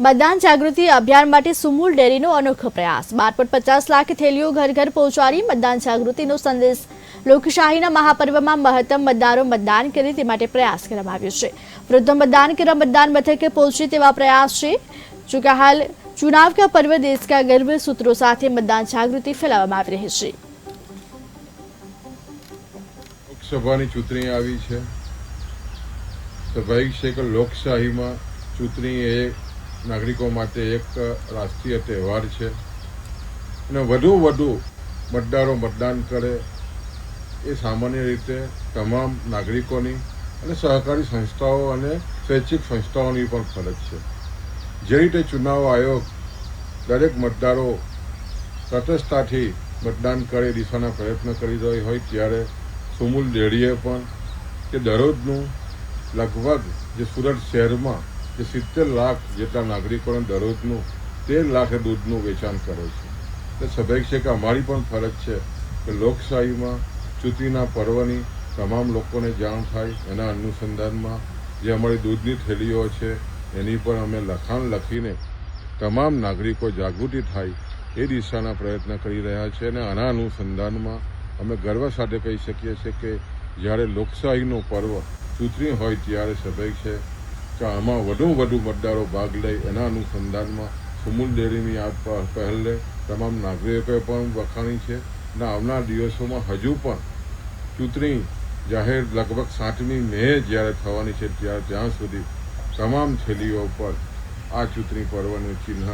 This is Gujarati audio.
મતદાન જાગૃતિ અભિયાન માટે સુમૂલ ડેરીનો અનોખો પ્રયાસ. બાર પોઈન્ટ પચાસ લાખ થેલીઓ ઘર ઘર પહોંચાડી મતદાન જાગૃતિનો સંદેશ લોકશાહીના મહાપર્વમાં મહત્તમ મતદારો મતદાન કરે તે માટે પ્રયાસ કરવામાં આવ્યો છે. વૃદ્ધો મતદાન કરવા મતદાન મથકે પહોંચે તેવા પ્રયાસ છે. જોકે હાલ ચુનાવ કા પર્વ દેશ કા ગર્વ સૂત્રો સાથે મતદાન જાગૃતિ ફેલાવવામાં આવી રહી છે. લોકસભાની ચૂંટણી આવી છે. સ્વાભાવિક છે કે લોકશાહીમાં ચૂંટણી એ નાગરિકો માટે એક રાષ્ટ્રીય તહેવાર છે. અને વધુ વધુ મતદારો મતદાન કરે એ સામાન્ય રીતે તમામ નાગરિકોની અને સહકારી સંસ્થાઓ અને સ્વૈચ્છિક સંસ્થાઓની પણ ફરજ છે. જે રીતે ચુનાવ આયોગ દરેક મતદારો તટસ્થતાથી મતદાન કરે દિશાના પ્રયત્ન કરી રહી હોય ત્યારે સુમૂલ ડેડીએ પણ કે દરરોજનું લગભગ જે સુરત શહેરમાં જે સિત્તેર લાખ જેટલા નાગરિકોને દરરોજનું તેર લાખે દૂધનું વેચાણ કરે છે. તે સ્વાભાવિક છે કે અમારી પણ ફરજ છે કે લોકશાહીમાં ચૂંટણીના પર્વની તમામ લોકોને જાણ થાય એના અનુસંધાનમાં જે અમારી દૂધની થેલીઓ છે એની પર અમે લખાણ લખીને તમામ નાગરિકો જાગૃતિ થાય એ દિશાના પ્રયત્ન કરી રહ્યા છે અને આના અનુસંધાનમાં અમે ગર્વ સાથે કહી શકીએ છીએ કે જ્યારે લોકશાહીનું પર્વ ચૂંટણી હોય ત્યારે સ્વાભાવિક છે કે આમાં વધુ વધુ મતદારો ભાગ લે એના અનુસંધાનમાં સુમૂલ ડેરીની આ પહેલને પહેલે તમામ નાગરિકોએ પણ વખાણી છે. અને આવનાર દિવસોમાં હજુ પણ ચૂંટણી જાહેર લગભગ સાતમી મે જ્યારે થવાની છે ત્યારે ત્યાં સુધી તમામ થેલીઓ પર આ ચૂંટણી પર્વનું ચિહ્ન